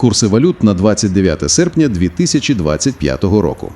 Курси валют на 29 серпня 2025 року.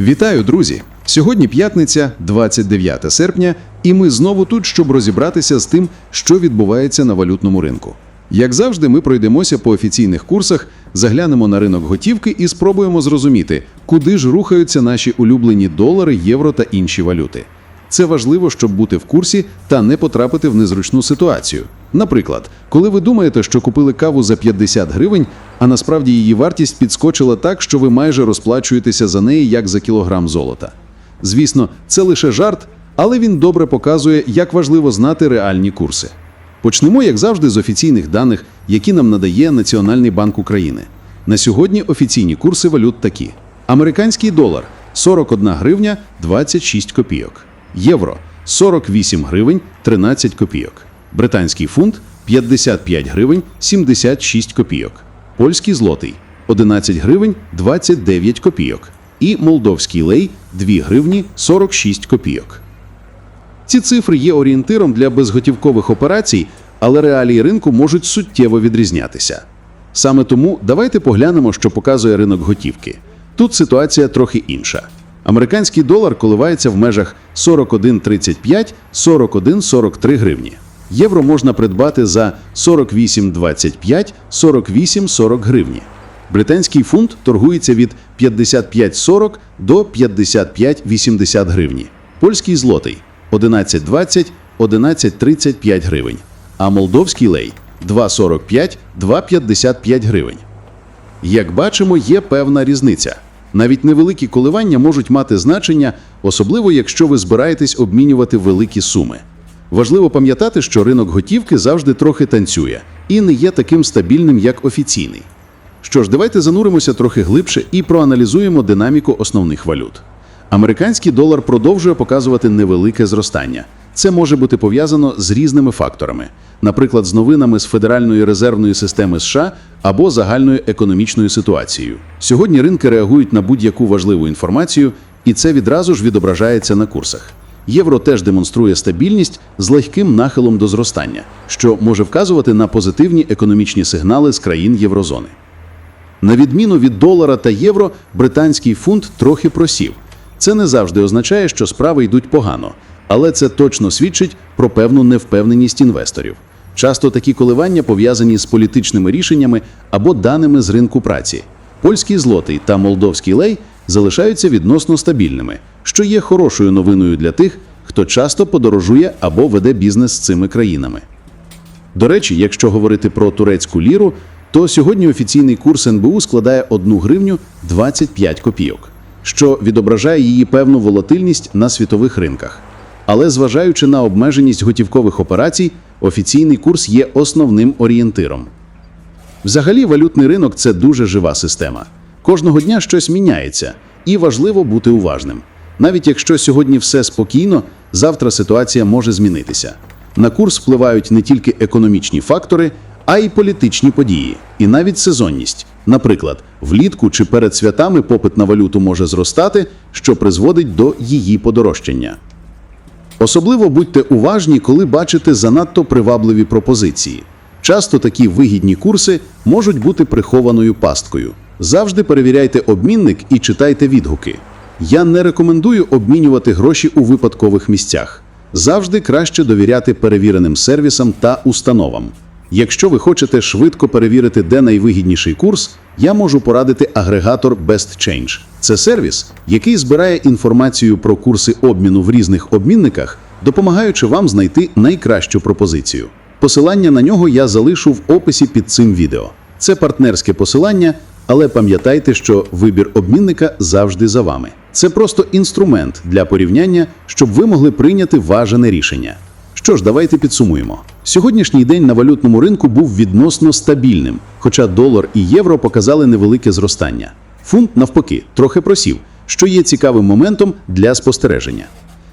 Вітаю, друзі! Сьогодні п'ятниця, 29 серпня, і ми знову тут, щоб розібратися з тим, що відбувається на валютному ринку. Як завжди, ми пройдемося по офіційних курсах, заглянемо на ринок готівки і спробуємо зрозуміти, куди ж рухаються наші улюблені долари, євро та інші валюти. Це важливо, щоб бути в курсі та не потрапити в незручну ситуацію. Наприклад, коли ви думаєте, що купили каву за 50 гривень, а насправді її вартість підскочила так, що ви майже розплачуєтеся за неї як за кілограм золота. Звісно, це лише жарт, але він добре показує, як важливо знати реальні курси. Почнемо, як завжди, з офіційних даних, які нам надає Національний банк України. На сьогодні офіційні курси валют такі: американський долар 41 гривня 26 копійок, євро 48 гривень 13 копійок, британський фунт 55 гривень 76 копійок, польський злотий 11 гривень 29 копійок і молдовський лей 2 гривні 46 копійок. Ці цифри є орієнтиром для безготівкових операцій, але реалії ринку можуть суттєво відрізнятися. Саме тому давайте поглянемо, що показує ринок готівки. Тут ситуація трохи інша. Американський долар коливається в межах 41,35-41,43 гривні. Євро можна придбати за 48,25-48,40 гривні. Британський фунт торгується від 55,40 до 55,80 гривні. Польський злотий 11,20 11,35 гривень, а молдовський лей 2,45 2,55 гривень. Як бачимо, є певна різниця. Навіть невеликі коливання можуть мати значення, особливо якщо ви збираєтесь обмінювати великі суми. Важливо пам'ятати, що ринок готівки завжди трохи танцює і не є таким стабільним, як офіційний. Що ж, давайте зануримося трохи глибше і проаналізуємо динаміку основних валют. Американський долар продовжує показувати невелике зростання. Це може бути пов'язано з різними факторами, наприклад, з новинами з Федеральної резервної системи США або загальною економічною ситуацією. Сьогодні ринки реагують на будь-яку важливу інформацію, і це відразу ж відображається на курсах. Євро теж демонструє стабільність з легким нахилом до зростання, що може вказувати на позитивні економічні сигнали з країн Єврозони. На відміну від долара та євро, британський фунт трохи просів. Це не завжди означає, що справи йдуть погано, але це точно свідчить про певну невпевненість інвесторів. Часто такі коливання пов'язані з політичними рішеннями або даними з ринку праці. Польський злотий та молдовський лей залишаються відносно стабільними, що є хорошою новиною для тих, хто часто подорожує або веде бізнес з цими країнами. До речі, якщо говорити про турецьку ліру, то сьогодні офіційний курс НБУ складає 1 гривню 25 копійок, що відображає її певну волатильність на світових ринках. Але зважаючи на обмеженість готівкових операцій, офіційний курс є основним орієнтиром. Взагалі, валютний ринок це дуже жива система. Кожного дня щось міняється, і важливо бути уважним. Навіть якщо сьогодні все спокійно, завтра ситуація може змінитися. На курс впливають не тільки економічні фактори, а й політичні події, і навіть сезонність. Наприклад, влітку чи перед святами попит на валюту може зростати, що призводить до її подорожчання. Особливо будьте уважні, коли бачите занадто привабливі пропозиції. Часто такі вигідні курси можуть бути прихованою пасткою. Завжди перевіряйте обмінник і читайте відгуки. Я не рекомендую обмінювати гроші у випадкових місцях. Завжди краще довіряти перевіреним сервісам та установам. Якщо ви хочете швидко перевірити, де найвигідніший курс, я можу порадити агрегатор BestChange. Це сервіс, який збирає інформацію про курси обміну в різних обмінниках, допомагаючи вам знайти найкращу пропозицію. Посилання на нього я залишу в описі під цим відео. Це партнерське посилання, але пам'ятайте, що вибір обмінника завжди за вами. Це просто інструмент для порівняння, щоб ви могли прийняти важене рішення. Що ж, давайте підсумуємо. Сьогоднішній день на валютному ринку був відносно стабільним, хоча долар і євро показали невелике зростання. Фунт, навпаки, трохи просів, що є цікавим моментом для спостереження.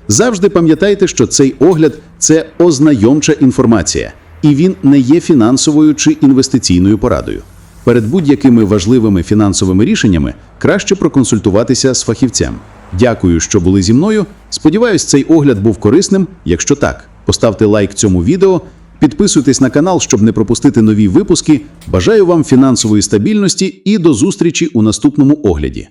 Завжди пам'ятайте, що цей огляд це ознайомча інформація, і він не є фінансовою чи інвестиційною порадою. Перед будь-якими важливими фінансовими рішеннями краще проконсультуватися з фахівцем. Дякую, що були зі мною. Сподіваюсь, цей огляд був корисним. Якщо так, поставте лайк цьому відео, Підписуйтесь на канал, щоб не пропустити нові випуски. Бажаю вам фінансової стабільності і до зустрічі у наступному огляді.